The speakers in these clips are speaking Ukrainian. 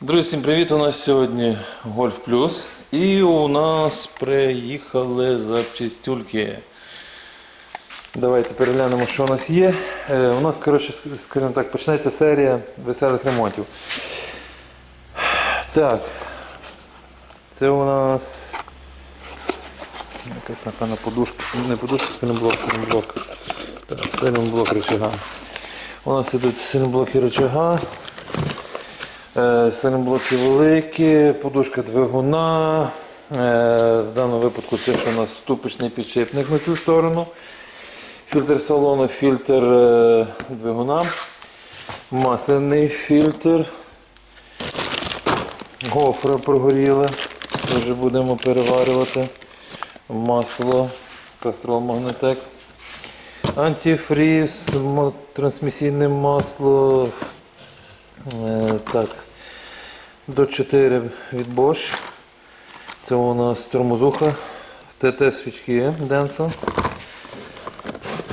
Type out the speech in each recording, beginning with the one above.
Друзі, всім привіт! У нас сьогодні Гольф Плюс. І у нас приїхали запчастюльки. Давайте переглянемо, що у нас є. Е, у нас, коротше, скажімо так, почнеться серія веселих ремонтів. Так. Це у нас якась, напевно, подушка. Не подушка, сильноблок. Так, сильноблок рычага. У нас ідуть сильноблоки рычага. Е, Сильноблоки великі, подушка двигуна. Е, В даному випадку це що у нас ступичний підшипник на цю сторону. Фільтр салону, фільтр е, двигуна, масляний фільтр. Гофра прогоріла. Теж будемо переварювати. Масло, кастрол магнетек. Антифріз, трансмісійне масло. Так. До 4 від Bosch. Це у нас тормозуха. ТТ свічки Денсон.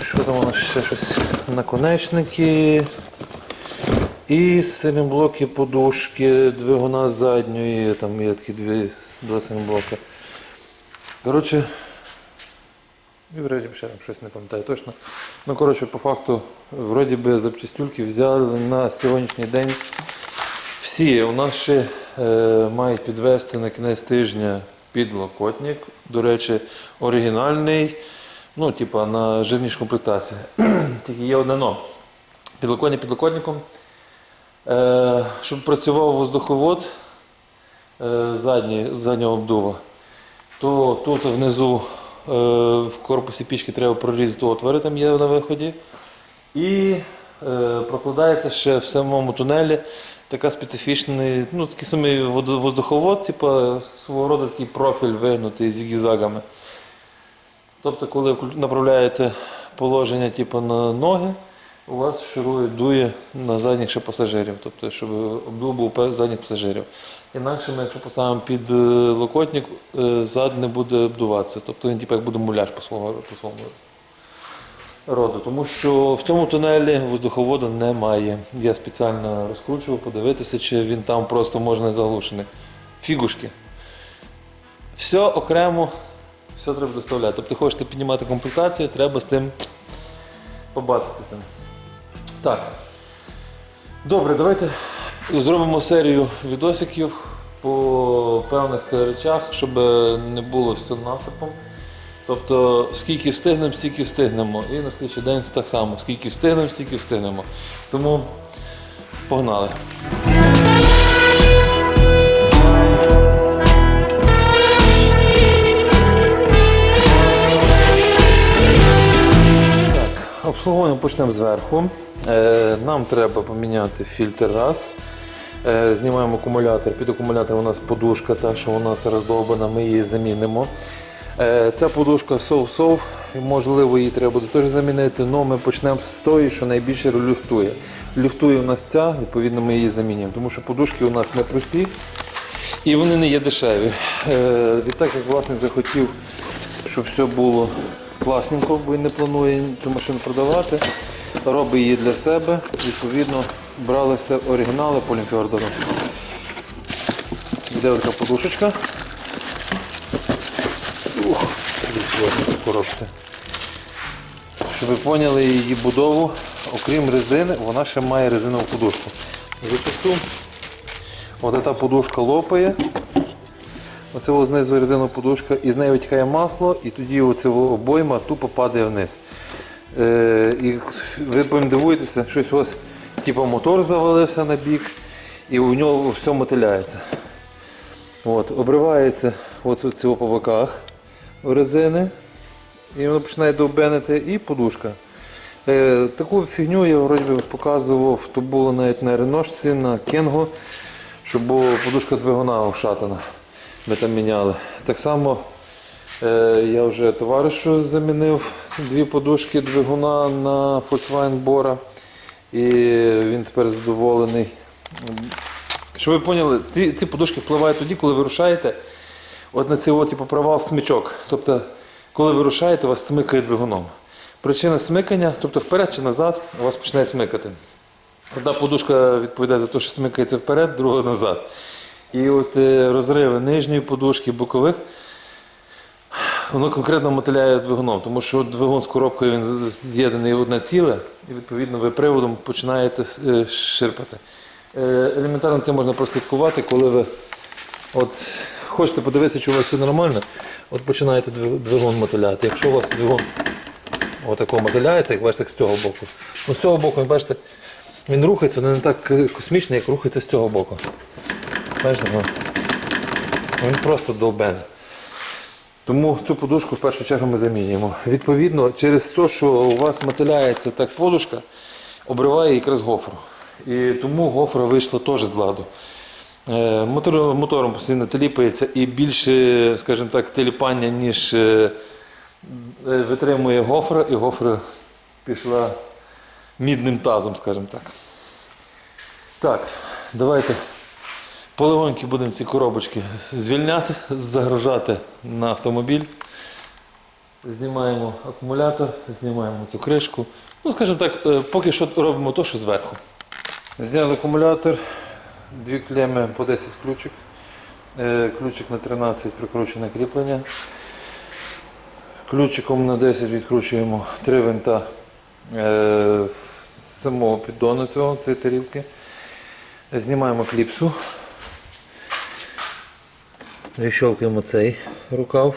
Що там у нас ще щось? Наконечники. І силімблоки подушки, двигуна задньої, там є такі дві, два силімблоки. Коротше, і вроді ще там щось не пам'ятаю точно. Ну, коротше, по факту, вроді би запчастюльки взяли на сьогоднішній день всі. У нас ще е, мають підвести на кінець тижня підлокотник. До речі, оригінальний, ну, типа на жирніш комплектації. Тільки є одне но. Підлокотник підлокотником. Е, щоб працював воздуховод е, задній, заднього обдува, то тут внизу е, в корпусі пічки треба прорізати отвори, там є на виході. І е, прокладається ще в самому тунелі така специфічний, ну такий самий воздуховод, типу свого роду такий профіль вигнутий зігзагами. Тобто, коли направляєте положення типу, на ноги, у вас ширує, дує на задніх ще пасажирів, тобто, щоб обдув був задніх пасажирів. Інакше ми, якщо поставимо під е, локотник, е, зад не буде обдуватися. Тобто він типу, як буде муляж по своєму, по своєму роду. Тому що в цьому тунелі воздуховоду немає. Я спеціально розкручував, подивитися, чи він там просто можна заглушений. Фігушки. Все окремо, все треба доставляти. Тобто хочете піднімати комплектацію, треба з тим побачитися. Так. Добре, давайте зробимо серію відосиків по певних речах, щоб не було все насипом. Тобто, скільки встигнемо, стільки встигнемо. І на слідчий день так само, скільки встигнемо, стільки встигнемо. Тому погнали. Так, обслуговування почнемо зверху. Е, нам треба поміняти фільтр раз. Е, знімаємо акумулятор. Під акумулятор у нас подушка, та що у нас роздовбана, ми її замінимо. Е, ця подушка сов-сов, можливо, її треба буде теж замінити, але ми почнемо з тої, що найбільше люфтує. Люфтує у нас ця, відповідно, ми її замінюємо, тому що подушки у нас не прості і вони не є дешеві. Е, відтак, як власник захотів, щоб все було класненько, бо він не планує цю машину продавати, робить її для себе, відповідно, брали все оригінали полімфіордору. Йде така подушечка. В коробці. Щоб ви поняли її будову, окрім резини, вона ще має резинову подушку. Зачасту от ця подушка лопає. Оце знизу резинова подушка, і з неї витікає масло, і тоді оце обойма тупо падає вниз. Е, і ви потім дивуєтеся, щось у вас типу, мотор завалився на бік, і у нього все мотиляється. От, обривається от по боках резини, і воно починає довбенити, і подушка. Е, таку фігню я вроді би показував, то було навіть на реношці, на кенго, щоб була подушка двигуна ушатана. Ми там міняли. Так само е, я вже товаришу замінив дві подушки двигуна на Volkswagen Bora. І він тепер задоволений. Щоб ви поняли, ці, ці подушки впливають тоді, коли ви рушаєте от на цей типу, провал смичок. Тобто, коли ви рушаєте, вас смикає двигуном. Причина смикання, тобто вперед чи назад, у вас починає смикати. Одна подушка відповідає за те, що смикається вперед, друга назад. І от е, розриви нижньої подушки, бокових, воно конкретно мотиляє двигуном, тому що двигун з коробкою він з'єднаний в одне ціле, і відповідно ви приводом починаєте е, ширпати. Е, Елементарно це можна прослідкувати, коли ви от, хочете подивитися, чи у вас все нормально, от починаєте двиг- двигун мотиляти. Якщо у вас двигун отако мотиляється, як бачите, з цього боку. Ну, з цього боку, ви бачите, він рухається, але не так космічно, як рухається з цього боку. Бачите, ну, він просто довбений. Тому цю подушку в першу чергу ми замінюємо. Відповідно, через те, що у вас мотиляється так подушка, обриває якраз гофру. І тому гофра вийшла теж з ладу. Е, Мотор, мотором постійно теліпається і більше, скажімо так, теліпання, ніж е, е, витримує гофра, і гофра пішла мідним тазом, скажімо так. Так, давайте полегоньки будемо ці коробочки звільняти, загружати на автомобіль. Знімаємо акумулятор, знімаємо цю кришку. Ну, скажімо так, поки що робимо то, що зверху. Зняли акумулятор, дві клеми по 10 ключик. Е, Ключик на 13 прикручене кріплення. Ключиком на 10 відкручуємо три винта е, самого піддону цього, цієї тарілки. Знімаємо кліпсу. Вищовкуємо цей рукав.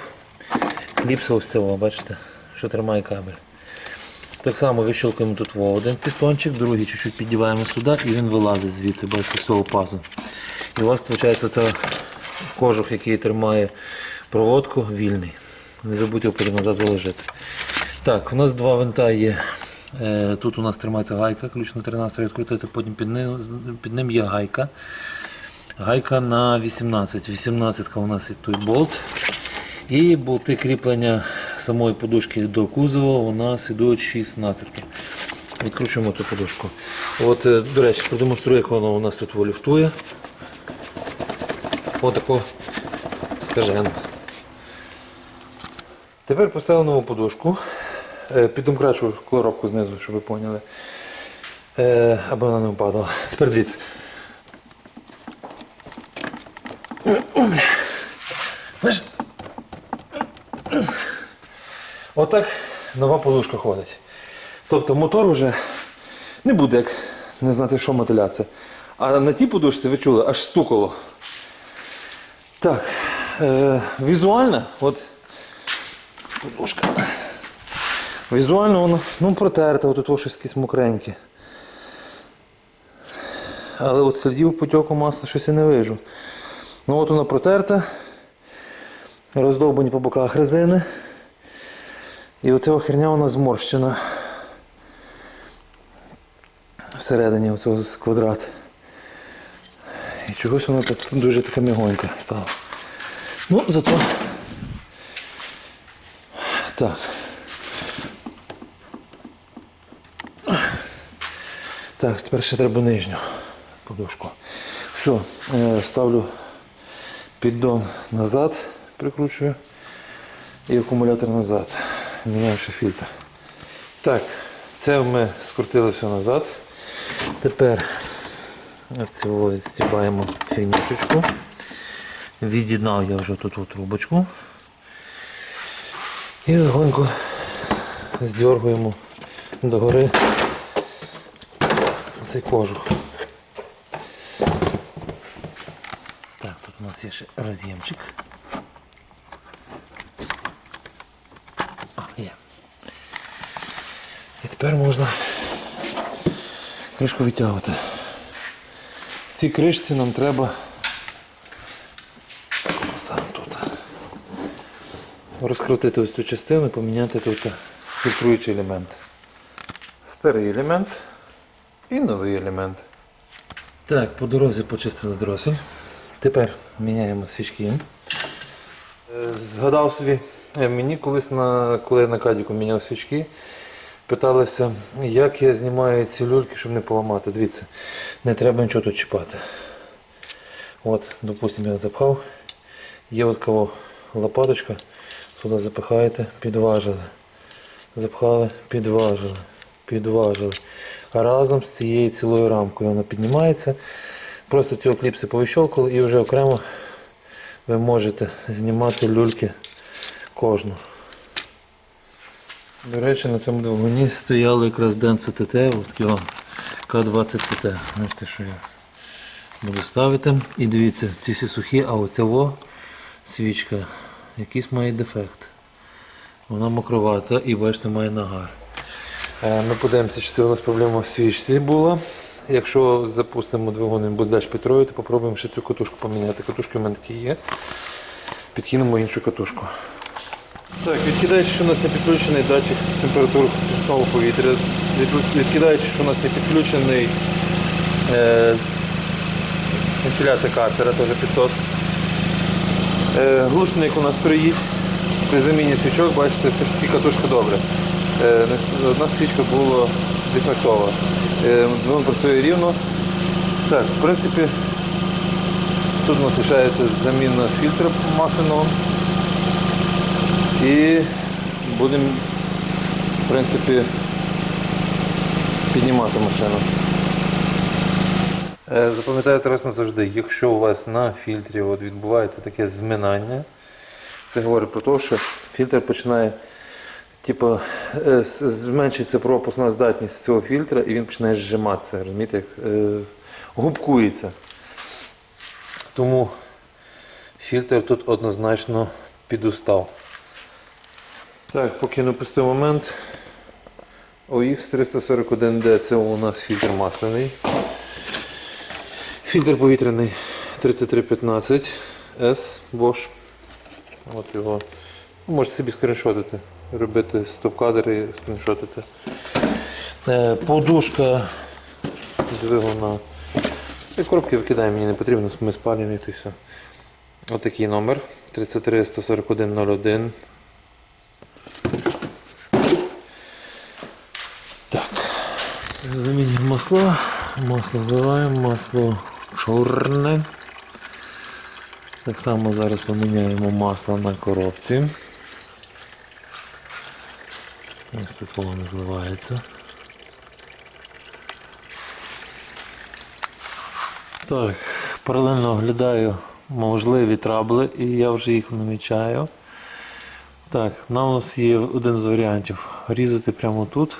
Кліпса ось цього, бачите, що тримає кабель. Так само вищелкуємо тут один пістончик, другий чуть-чуть піддіваємо сюди і він вилазить звідси, бачите, з цього пазу. І у вас виходить це кожух, який тримає проводку, вільний. Не забудьте його потім назад заложити. Так, у нас два винта є. Е, Тут у нас тримається гайка, ключ на 13 відкрутити, потім під ним, під ним є гайка. Гайка на 18. 18 у нас і той болт. І болти кріплення самої подушки до кузова у нас ідуть 16. Відкручуємо цю подушку. От, е, до речі, продемонструю, як воно у нас тут волюфтує. Отако скажено. Тепер поставили нову подушку. Е, Піддомкрачу коробку знизу, щоб ви поняли. Е, Аби вона не впадала. Тепер дивіться. Бачите? Отак нова подушка ходить. Тобто мотор вже не буде як не знати, що мотилятися. А на тій подушці ви чули, аж стукало. Так, е, візуально, от подушка. Візуально воно ну, протерте, от щось якесь мокреньке. Але от слідів потьоку масла щось я не вижу. Ну от вона протерта, роздовбані по боках резини. І оця херня вона зморщена. Всередині оцього квадрат. І чогось вона так дуже така мігонька стала. Ну, зато. Так. Так, тепер ще треба нижню подушку. Все, е, ставлю піддон назад, прикручую і акумулятор назад. Міняю ще фільтр. Так, це ми скрутили все назад. Тепер цього зстібаємо фігніточку. Від'єднав я вже тут трубочку. І легонько здергуємо догори цей кожух. Так, тут у нас є ще роз'ємчик. А, є. І тепер можна кришку витягувати. В цій кришці нам треба поставимо тут. Розкрутити ось цю частину і поміняти тут фільтруючий елемент. Старий елемент і новий елемент. Так, по дорозі почистили дросель. Тепер міняємо свічки. Е, Згадав собі, е, мені колись, на, коли я на кадіку міняв свічки, питалися, як я знімаю ці люльки, щоб не поламати. Дивіться, не треба нічого тут чіпати. От, допустимо, я запхав. Є от кого лопаточка, сюди запихаєте, підважили. Запхали, підважили, підважили. А разом з цією цілою рамкою. Вона піднімається. Просто ці кліпси повищолкали і вже окремо ви можете знімати люльки кожну. До речі, на цьому двигуні стояли якраз Denso TT, от його К20 ТТ. Знаєте, що я буду ставити. І дивіться, ці всі сухі, а оця во свічка якийсь має дефект. Вона мокровата і бачите, має нагар. Е, Ми подивимося, чи це у нас проблема в свічці була. Якщо запустимо двигун, він буде далі підтроювати, попробуємо ще цю катушку поміняти. Катушки в мене такі є. Підкинемо іншу катушку. Так, відкидаючи, що у нас не підключений датчик температури знову повітря, відкидаючи, що у нас не підключений е, вентиляція картера, теж підсос. Е, глушник у нас стоїть. При заміні свічок, бачите, все катушка добре. Е, одна свічка була дефектова. Е, двигун працює рівно. Так, в принципі, тут у нас лишається заміна фільтра масляного. І будемо, в принципі, піднімати машину. Е, Запам'ятайте раз назавжди, якщо у вас на фільтрі от відбувається таке зминання, це говорить про те, що фільтр починає, типу, е, зменшується пропускна здатність цього фільтра і він починає зжиматися, розумієте, як е, губкується. Тому фільтр тут однозначно підустав. Так, поки не пустий момент. OX 341D це у нас фільтр масляний. Фільтр повітряний 3315 S Bosch. От його. Можете собі скріншотити, робити стоп-кадр і скріншотити. Е, Подушка двигуна. І коробки викидаємо, мені не потрібно, ми спалюємо і все. Ось такий номер 33 141 01. Замінюємо масло. Масло зливаємо, масло чорне. Так само зараз поміняємо масло на коробці. Ось тут воно зливається. Так, паралельно оглядаю можливі трабли і я вже їх намічаю. Так, нам у нас є один з варіантів різати прямо тут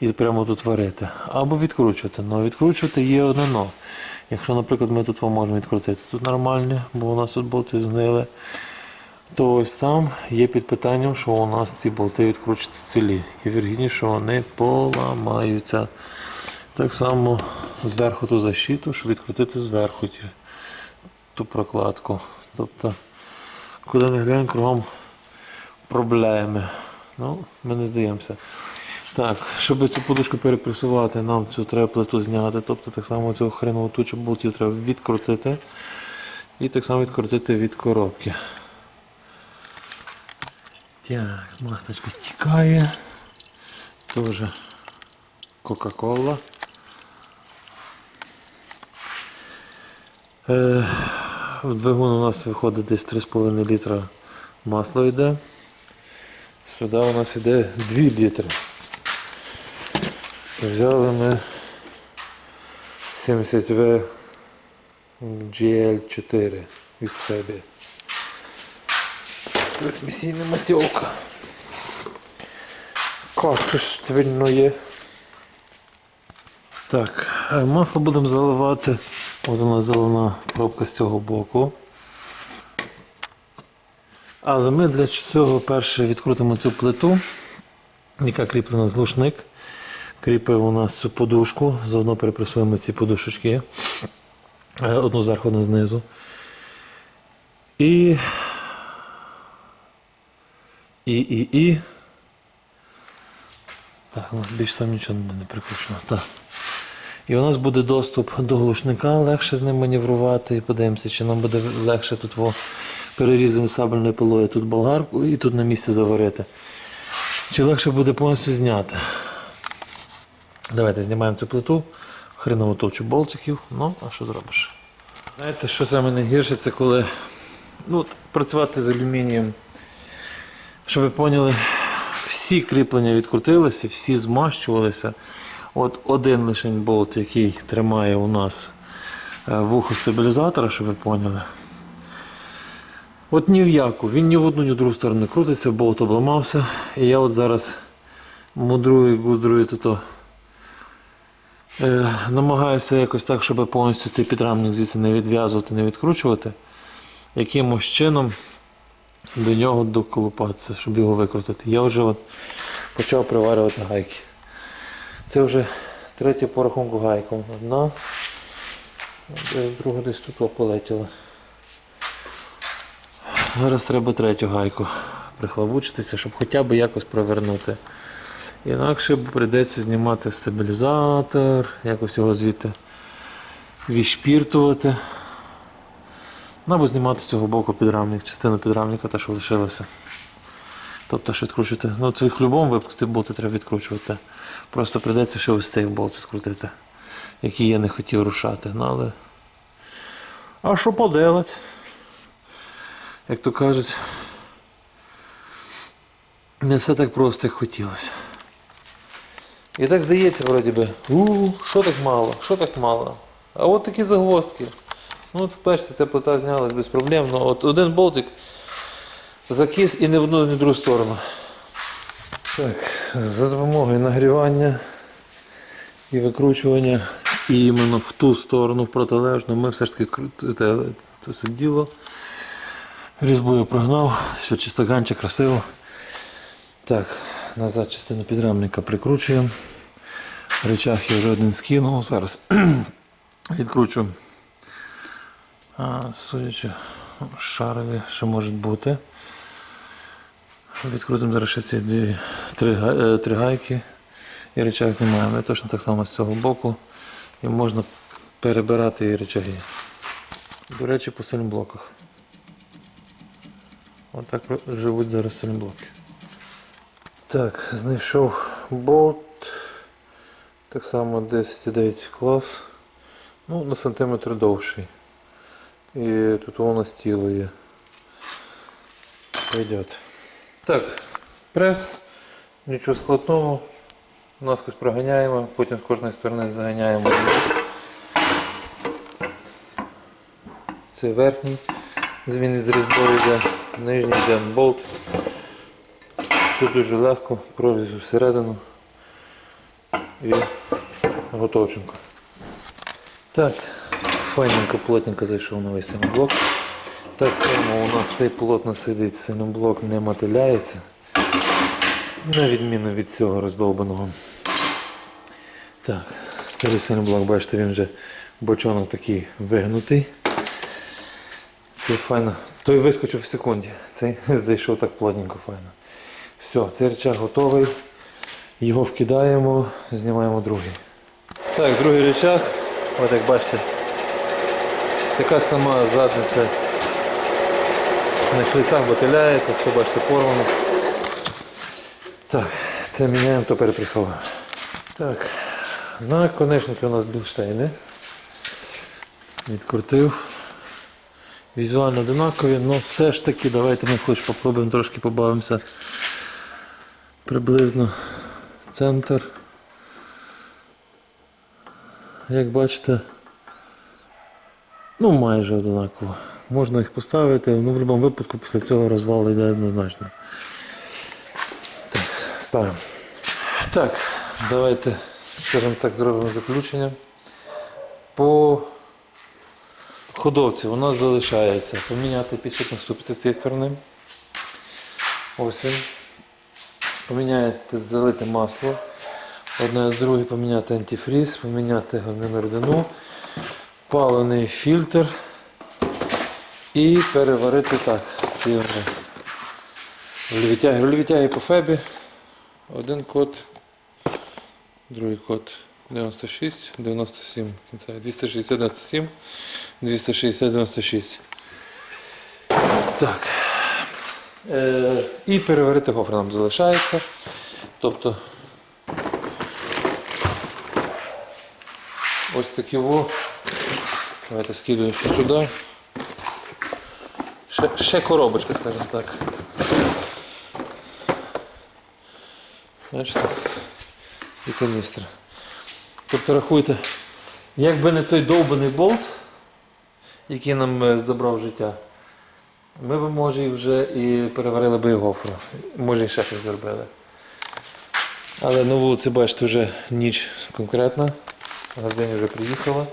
і прямо тут варити. Або відкручувати. Но відкручувати є одне но. Якщо, наприклад, ми тут можемо відкрутити тут нормально, бо у нас тут болти згнили, то ось там є під питанням, що у нас ці болти відкручуються цілі. І віргідніше, що вони поламаються. Так само зверху ту защиту, щоб відкрутити зверху ту прокладку. Тобто, куди не глянь, кругом проблеми. Ну, ми не здаємося. Так, щоб цю подушку перепресувати, нам цю треба плиту зняти. Тобто так само цю хренову тучу болтів треба відкрутити. І так само відкрутити від коробки. Так, маслочко стікає. Тоже Кока-Кола. Е, в двигун у нас виходить десь 3,5 літра масла йде. Сюди у нас йде 2 літри. Взяли ми 70В GL4 від себе. Трансмісійна масілка. Качественне. Так, е, масло будемо заливати. У нас зелена пробка з цього боку. Але ми для цього перше відкрутимо цю плиту, яка кріплена з глушник. Кріпив у нас цю подушку, заодно перепресуємо ці подушечки. Е, Одну зверху, одну знизу. І. І, і, і. Так, у нас більше там нічого не прикручено. Так. І у нас буде доступ до глушника, легше з ним маневрувати. Подивимося, чи нам буде легше тут во перерізати сабельною пилою тут болгарку і тут на місці заварити. Чи легше буде повністю зняти. Давайте знімаємо цю плиту, хреново товчу болтиків, ну, а що зробиш? Знаєте, що саме найгірше, це коли ну, працювати з алюмінієм. Щоб ви поняли, всі кріплення відкрутилися, всі змащувалися, От один лише болт, який тримає у нас е, вухо стабілізатора, щоб ви поняли. От ні в яку, він ні в одну, ні в другу сторону крутиться, болт обламався. І я от зараз мудрую, гуздрую тут. Е, намагаюся якось так, щоб повністю цей підрамник звідси не відв'язувати, не відкручувати. Якимось чином до нього доколупатися, щоб його викрутити. Я вже от почав приварювати гайки. Це вже третя по рахунку гайка. Одна, друга десь тут полетіла. Зараз треба третю гайку прихлабучитися, щоб хоча б якось провернути. Інакше прийдеться знімати стабілізатор, якось його звідти відшпіртувати. Ну, або знімати з цього боку підрамник, частину підрамника, та що лишилося. Тобто що відкручувати. Ну, це в будь-якому випадку ці болти треба відкручувати. Просто прийдеться ще ось цей болт відкрутити, який я не хотів рушати. Ну, але... А що поделать? Як то кажуть, не все так просто, як хотілося. І так здається, вроді би, у, що так мало, що так мало. А от такі загвоздки. Ну, бачите, ця плита знялась без проблем. Ну, от один болтик закис і не в одну, ні в другу сторону. Так, за допомогою нагрівання і викручування і іменно в ту сторону, в протилежну, ми все ж таки це все діло. Різьбу я прогнав, все чистоганче, красиво. Так, назад частину підрамника прикручуємо. Речах я вже один скинув. Зараз відкручу. А, судячи, шарові ще можуть бути. Відкрутимо зараз ще ці дві, три, е, три гайки і речах знімаємо. І точно так само з цього боку. І можна перебирати речаги. До речі, по сильнблоках. Отак живуть зараз сильноблоки. Так, знайшов болт. Так само 10,9 клас. Ну, на сантиметр довший. І тут у нас тіло є. Пойдет. Так, прес, нічого складного. Наскось проганяємо, потім з кожної сторони заганяємо. Це верхній. Змінить з різьбою йде, нижній йде болт. Все дуже легко, прорізу всередину і готовченко. Так, файненько, плотненько зайшов новий синоблок. Так само у нас цей плотно сидить, синоблок не мотиляється. На відміну від цього роздовбаного. Так, старий синоблок, бачите, він вже бочонок такий вигнутий. Це файно. Той вискочив в секунді. Цей зайшов так плотненько файно. Все, цей речах готовий. Його вкидаємо, знімаємо другий. Так, другий речах, от як бачите, така сама задниця на шлицях ботиляється, все бачите порвано. Так, це міняємо, то перепресовуємо. Так, наконечники у нас білштейни. Відкрутив. Візуально одинакові, але все ж таки давайте ми хоч попробуємо трошки побавимося приблизно центр. Як бачите, ну майже одинаково. Можна їх поставити, ну в будь-якому випадку після цього розвал йде однозначно. Так, ставимо. Так, давайте, скажімо так, зробимо заключення. По ходовці у нас залишається поміняти підшипник ступиці з цієї сторони. Ось він. Поміняти, залити масло. Одне з друге поміняти антифріз, поміняти гальмівну рідину, палений фільтр і переварити так. Ці рульові тяги. По фебі. Один код, другий код 96, 97, кінця 260, 97, 260, 96. Так. Е, і переварити гофр нам залишається. Тобто ось такі во. Давайте скидуємо сюди. Ще, ще коробочка, скажімо так. Бачите? І каністра. Тобто рахуйте, якби не той довбаний болт, який нам е, забрав життя, ми б, може, і вже і переварили би гофру. Може, і ще щось зробили. Але на вулиці, бачите, вже ніч конкретна. Газдиня вже приїхала.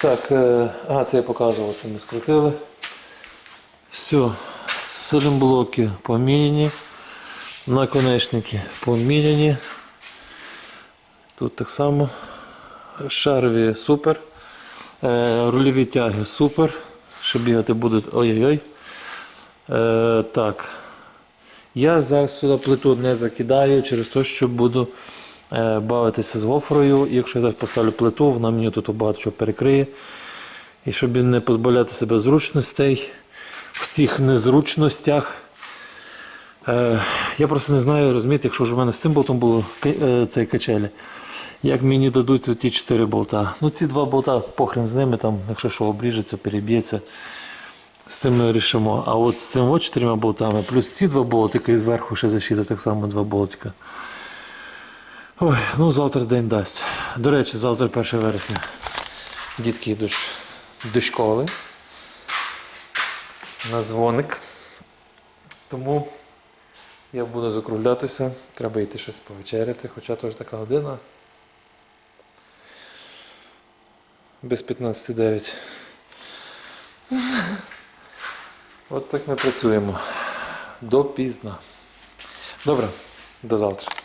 Так, е, ага, це я показував, це ми скрутили. Все, солімблоки поміняні, наконечники поміняні. Тут так само. Шарові супер. Е, рульові тяги супер. Ще бігати будуть ой-ой-ой. Е, так. Я зараз сюди плиту не закидаю через те, що буду е, бавитися з гофрою. Якщо я зараз поставлю плиту, вона мені тут багато чого перекриє. І щоб не позбавляти себе зручностей в цих незручностях. Е, я просто не знаю, розумієте, якщо ж у мене з цим болтом було е, цей качелі, як мені дадуться ті 4 болта. Ну ці два болта похрен з ними, там, якщо що обріжеться, переб'ється. З цим ми рішимо. А от з цими от чотирма болтами, плюс ці два болтики і зверху ще защита, так само два болтика. Ой, ну завтра день дасть. До речі, завтра 1 вересня. Дітки йдуть до школи. На дзвоник. Тому я буду закруглятися. Треба йти щось повечеряти, хоча теж така година. Без 15.9. От так ми працюємо. Допізна. Добре, до завтра.